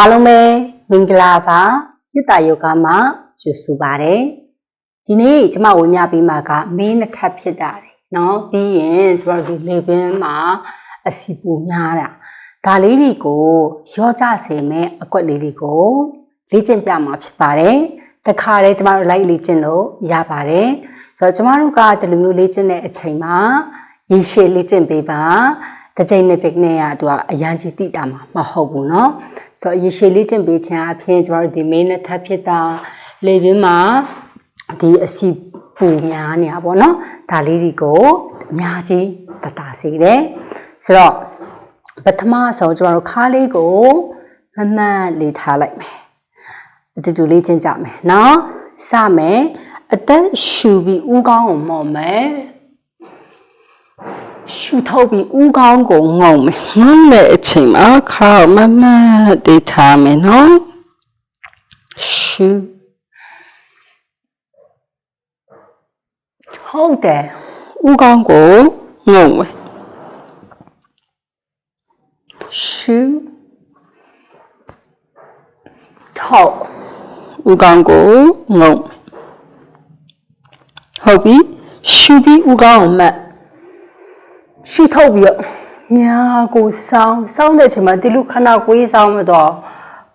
အားလုံးပဲမင်္ဂလာပါမြတ်တာယောဂမှာကျူဆူပါတယ်ဒီနေ့ကျမဝင်မြပေးမှာကမင်းနှစ်ထပ်ဖြစ်တာတယ်เนาะပြီးရင်ကျမတို့ဒီလေပင်မှာအစီပူများတာဒါလေးတွေကိုရောကြစေမဲ့အကွက်လေးတွေကိုလေ့ကျင့်ပြမှာဖြစ်ပါတယ်တခါတည်းကျမတို့လိုက်လေ့ကျင့်လို့ရပါတယ်ဆိုတော့ကျမတို့ကဒီလိုမျိုးလေ့ကျင့်တဲ့အချိန်မှာရေရှည်လေ့ကျင့်ပေးပါ တစ်ချိန်တစ်ချိန်နဲ့ကသူကအရန်ကြီးတိတာမှာမဟုတ်ဘူးเนาะဆိုတော့ရေရှည်လေ့ကျင့်ပေးခြင်းအပြင်ကျမတို့ဒီ main နဲ့ထပ်ဖြစ်တာလေပင်မှာဒီအစီပူများနေတာပေါ့เนาะဒါလေးတွေကိုအများကြီးတတစေတယ်ဆိုတော့ပထမဆုံးကျမတို့ခါးလေးကိုမမှတ်လေးထားလိုက်မယ်အတူတူလေးကျင့်ကြမယ်เนาะစမယ်အသက်ရှူပြီးဥကောင်းကိုမော်မယ် ရှူထုတ်ပြီးဥကောင်းကိုငုံမယ်ငုံတဲ့အချိန်မှာခါမမတ်တေးထားမယ်နော်ရှူဟုတ်တယ်ဥကောင်းကိုငုံမယ်ရှူထုတ်ဥကောင်းကိုငုံဟုတ်ပြီရှူပြီးဥကောင်းကိုမတ် ရှုထုတ်ပြီးတော့ညာကိုစောင်းစောင်းတဲ့အချိန်မှာဒီလူခဏကိုရေးစောင်းမတော့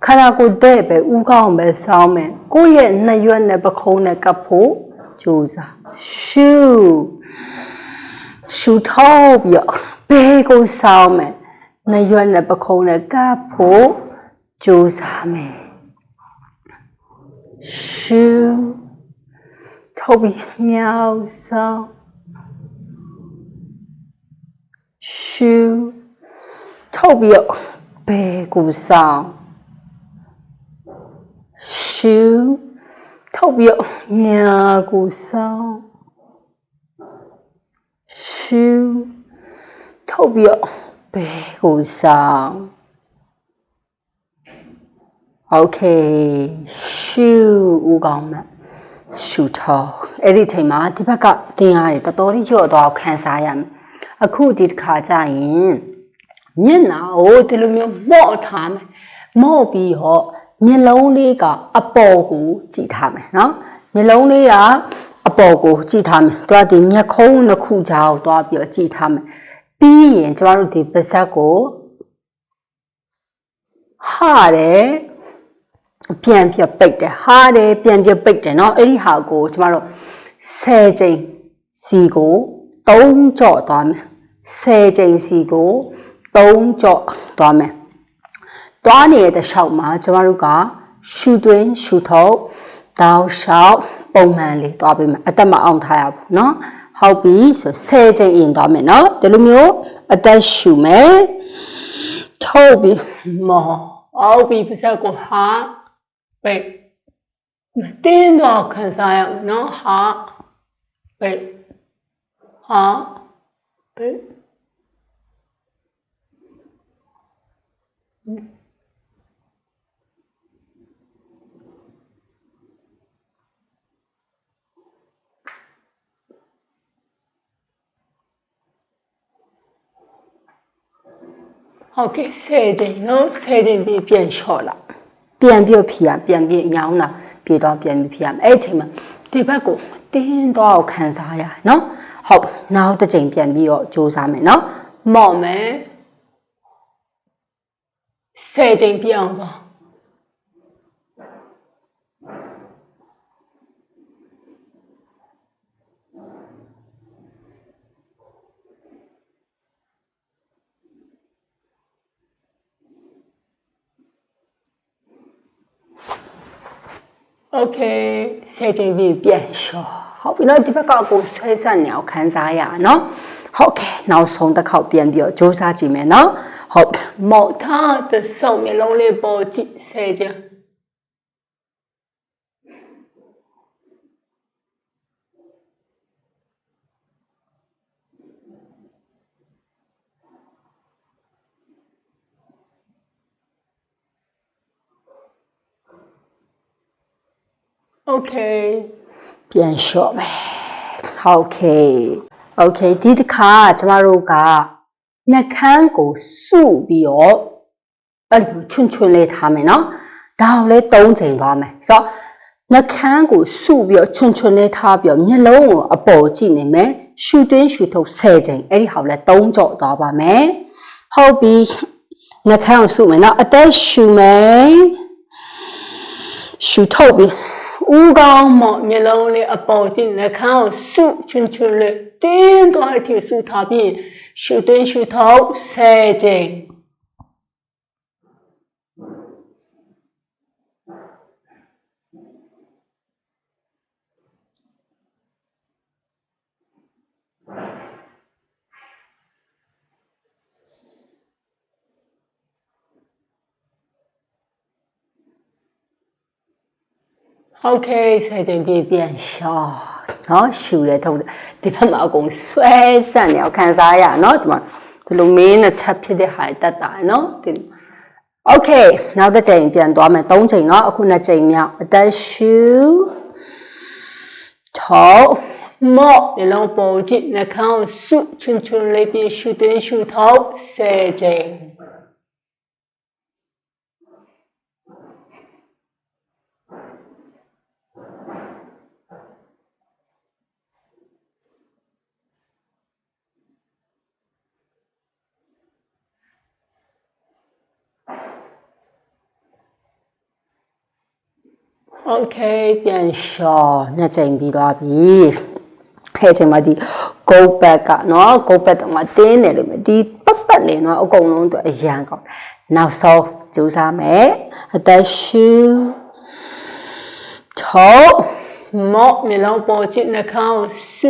ခဏကိုတဲ့ပဲဥကောင်းပဲစောင်းမယ်ကိုယ့်ရဲ့နှစ်ရွက်နဲ့ပခုံးနဲ့ကပ်ဖို့ကြိုးစားရှုရှုထုတ်ပြီးတော့ဘေးကိုစောင်းမယ်နှစ်ရွက်နဲ့ပခုံးနဲ့ကပ်ဖို့ကြိုးစားမယ်ရှုထုတ်ပြီးမြောက်စောင်း ရှူထုတ်ပြီးတော့ဘယ်ကိုဆောင်ရှူထုတ်ပြီးတော့ညာကိုဆောင်ရှူထုတ်ပြီးတော့ဘယ်ကိုဆောင်โอเคရှူဦးကောင်းမှရှူထောအဲ့ဒီချိန်မှာဒီဘက်ကတင်းအားတွေတော်တော်လေးရော့သွားအောင်ခံစားရမယ် အခုဒီတစ်ခါကျရင်မျက်နှာကိုဒီလိုမျိုးမော့ထားမယ်မော့ပြီးတော့မျက်လုံးလေးကအပေါ်ကိုကြည့်ထားမယ်နော်မျက်လုံးလေးကအပေါ်ကိုကြည့်ထားမယ်တွားဒီမျက်ခုံးနှစ်ခုကြားကိုတွားပြီးတော့ကြည့်ထားမယ်ပြီးရင်ကျမတို့ဒီပါးစပ်ကိုဟာတယ်ပြန်ပြပိတ်တယ်ဟာတယ်ပြန်ပြပိတ်တယ်เนาะအဲ့ဒီဟာကိုကျမတို့10ချိန်စီကို3ကြော့သွားမယ် 10ချိန်စီကို3ကြော့သွားမယ်တွားနေတဲ့တစ်လျှောက်မှာကျမတို့ကရှူသွင်းရှူထုတ်တောက်လျှောက်ပုံမှန်လေးတွားပေးမယ်အသက်မအောင်ထားရဘူးเนาะဟုတ်ပြီဆို10ချိန်အရင်တွားမယ်เนาะဒီလိုမျိုးအသက်ရှူမယ်ထုတ်ပြီးမော်အောက်ပြီးပါစက်ကိုဟာပိတ်မတင်းတော့ခံစားရအောင်เนาะဟာပိတ်ဟာပိ ဟုတ်ကဲ့ဆယ်ချိန်နော်ဆယ်ချိန်ပြီးပြန်လျှော့လာပြန်ပြီးဖြီရပြန်ပြီးညောင်းလာပြေတော့ပြန်ပြီးဖြီရအဲ့အချိန်မှာဒီဘက်ကိုတင်းတော့ခံစားရနော်ဟုတ်နောက်တစ်ချိန်ပြန်ပြီးတော့စူးစမ်းမယ်နော်မော့မယ် ဆယ်ချိန်ပြအောင်သွားโอเคဆယ်ချိန်ပြီးပြန်လျှော့ဟုတ်ပြီနော်ဒီဘက်ကကိုဆွဲဆက်နေအောင်ခန်းစားရအောင်နော်ဟုတ်ကဲ့ နောက်ဆုံးတစ်ခေါက်ပြန်ပြီးတော့စူးစမ်းကြည့်မယ်နော်ဟုတ်မော်ထားတဲ့စုံမျိုးလုံးလေးပေါ်ကြည့်ဆယ်ချိန် โอเคပြန်လျှော့မယ်ဟုတ်ကဲ့โอเคဒီတစ်ခါကျမတို့ကနှာခမ်းကိုစုပြီးတော့ အဲ့ဒီချွန်းချွန်းလေးထားမယ်နော်ဒါကိုလည်း၃ချိန်သွားမယ်ဆိုတော့နှကန်းကိုစုပြီးတော့ချွန်းချွန်းလေးထားပြီးတော့မျက်လုံးကိုအပေါ်ကြည့်နေမယ်ရှူတွင်းရှူထုတ်10ချိန်အဲ့ဒီဟာကိုလည်း၃ကြော့သွားပါမယ်ဟုတ်ပြီနှကန်းကိုစုမယ်နော်အသက်ရှူမယ်ရှူထုတ်ပြီး ဦးကောင်းမော့မျက်လုံးလေးအပေါ်ကြည့်နှကန်းကိုစုချွန်းချွန်းလေးတင်းသွားတဲ့အထိစုထားပြီးရှူတွင်းရှူထုတ်10ချိန် ဟုတ်ကဲ့ဆယ်ချိန်ပြည့်ပြန်ရှော့เนาะရှူတယ်ထုတ်တယ်ဒီဘက်မှာအကုန်ဆွဲဆက်နေအောင်ခံစားရเนาะဒီမှာဒီလိုမင်းနဲ့ချက်ဖြစ်တဲ့ဟာတက်တာเนาะဒီโอเคနောက်တစ်ချိန်ပြန်သွားမယ်၃ချိန်เนาะအခုနှစ်ချိန်မြောက်အသက်ရှူထုတ်မော့ဒီလုံးပေါ်ကြည့်နှာခေါင်းစုချွန်းချွန်းလေးပြရှူတင်ရှူထုတ်ဆယ်ချိန် Okay ပြန်လျှော်နှစ်ချိန်ပြီးသွားပြီဟဲ့ချိန်မှာဒီဂုတ်ဘက်ကနော်ဂုတ်ဘက်တော့မတင်းတယ်လို့မဒီပတ်ပတ်လေနော်အကုန်လုံးသူအရန်ကောင်းနောက်ဆုံးကြိုးစားမယ်အသက်ရှူထောမော့မျိုးလုံးပေါ်ချစ်နှာခေါင်းဆု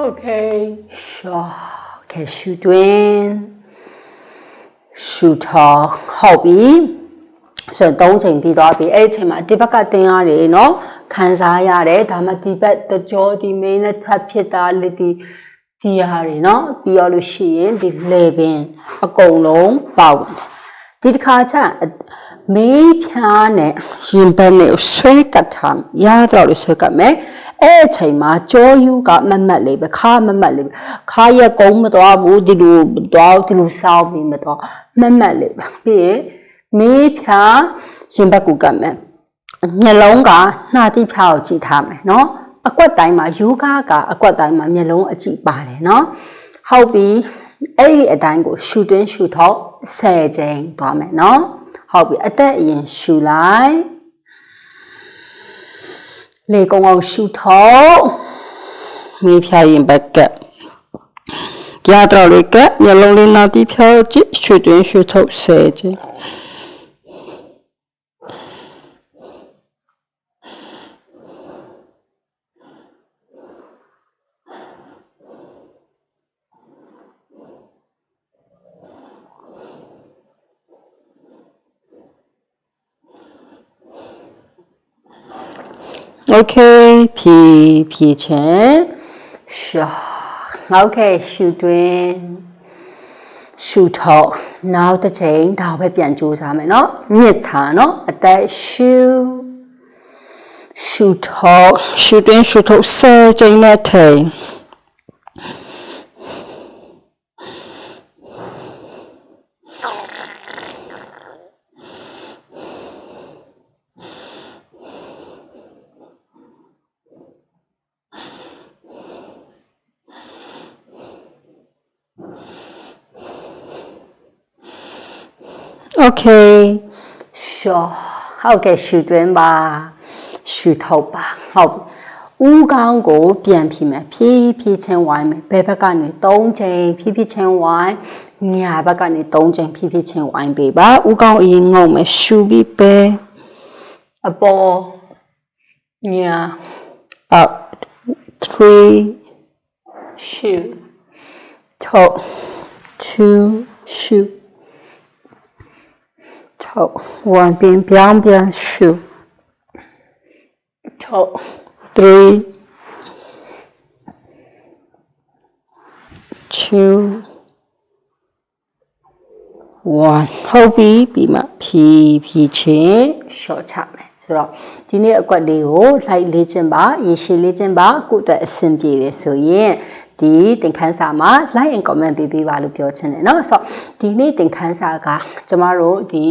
Okay, sure. Okay, ရှူတွင်ရှူထောက်ဟုတ်ပြီဆိုတော့၃ချိန်ပြီးသွားပြီအဲ့ဒီချိန်မှာဒီဘက်ကတင်ရတယ်နော်ခံစားရတယ်ဒါမှဒီဘက်တကြောဒီမင်းနဲ့ထပ်ဖြစ်တာလေဒီဒီဟာတွေနော်ပြီးရလို့ရှိရင်ဒီ level အကုန်လုံးပေါဝင်တယ်ဒီတစ်ခါကျ မေးဖြားနဲ့ရင်ဘက်နဲ့ဆွဲကတ်ထားရတော့လို့ဆွဲကတ်မယ်အဲ့အချိန်မှာကြောယူကမတ်မတ်လေးပဲခါမတ်မတ်လေးပဲခါရက်ကုန်းမသွားဘူးဒီလိုသွားဒီလိုစောင်းပြီးမသွားမတ်မတ်လေးပဲပြီးရင်မေးဖြားရင်ဘက်ကိုကတ်မယ်မျက်လုံးကနှာတိဖြားကိုကြည့်ထားမယ်နော်အကွက်တိုင်းမှာယောဂကအကွက်တိုင်းမှာမျက်လုံးအကြည့်ပါတယ်နော်ဟုတ်ပြီအဲ့ဒီအတိုင်းကိုရှူတွင်းရှူထောက်10ချိန်သွားမယ်နော် ဟုတ်ပြီအသက်အရင်ရှူလိုက်လေကုံအောင်ရှူထောက်မေးဖြာရင်ဘက်ကကြားတော့လေကမျက်လုံးလေးနာတိဖြားကြည့်ရှူတွင်းရှူထောက်10ချိန် Okay ဖြည့်ဖြည့်ချင်ရှာ Okay ရှူတွင်ရှူထောက်နောက်တစ်ချိန်ဒါပဲပြန်ကြိုးစားမယ်เนาะမြစ်ထားเนาะအသက်ရှူရှူထောက်ရှူတွင်ရှူထောက်ဆယ်ချိန်နဲ့ထိန် Okay ရှောဟုတ်ကဲ့ရှူတွင်းပါရှူထုတ်ပါဟုတ်ပြီဦးကောင်းကိုပြန်ဖြီးမယ်ဖြီးဖြီးချင်းဝိုင်းမယ်ဘယ်ဘက်ကနေ3ချိန်ဖြီးဖြီးချင်းဝိုင်းညာဘက်ကနေ3ချိန်ဖြီးဖြီးချင်းဝိုင်းပေးပါဦးကောင်းအရင်ငုံမယ်ရှူပြီးပဲအပေါ်ညာ up 3ရှူ ထုတ်ဝန်ပင်ပြောင်းပြန်ရှုထုတ်3 2 1ဟုတ်ပြီပြီးမှဖြည်းဖြည်းချင်းလျှော့ချမယ်ဆိုတော့ဒီနေ့အကွက်လေးကိုလိုက်လေ့ကျင့်ပါရေရှည်လေ့ကျင့်ပါကိုယ့်အတွက်အဆင်ပြေတယ်ဆိုရင် ဒီသင်ခန်းစာမှာ like and comment ပေးပေးပါလို့ပြောချင်တယ်เนาะဆိုတော့ဒီနေ့သင်ခန်းစာကကျမတို့ဒီ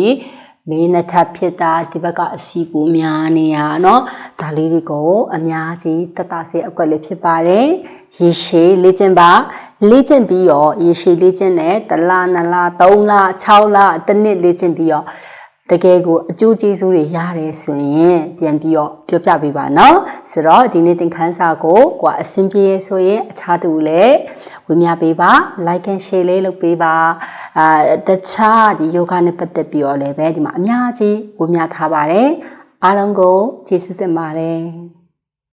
မင်းနှစ်ထပ်ဖြစ်တာဒီဘက်ကအစီကိုများနေရเนาะဒါလေးတွေကိုအများကြီးတတဆေးအကွက်လေးဖြစ်ပါတယ်ရေရှည်လေ့ကျင့်ပါလေ့ကျင့်ပြီးတော့ရေရှည်လေ့ကျင့်တဲ့တစ်လနှစ်လသုံးလ6လတစ်နှစ်လေ့ကျင့်ပြီးတော့ တကယ်ကိုအကျိုးကျေးဇူးတွေရတယ်ဆိုရင်ပြန်ပြီးတော့ပြောပြပေးပါနော်ဆိုတော့ဒီနေ့သင်ခန်းစာကိုကိုအဆင်ပြေရဆိုရင်အခြားသူလည်းဝင်မြပေးပါ like and share လေးလုပ်ပေးပါအာတခြားဒီယောဂနဲ့ပတ်သက်ပြီးတော့လည်းပဲဒီမှာအများကြီးဝင်မြထားပါတယ်အားလုံးကိုကျေးဇူးတင်ပါတယ်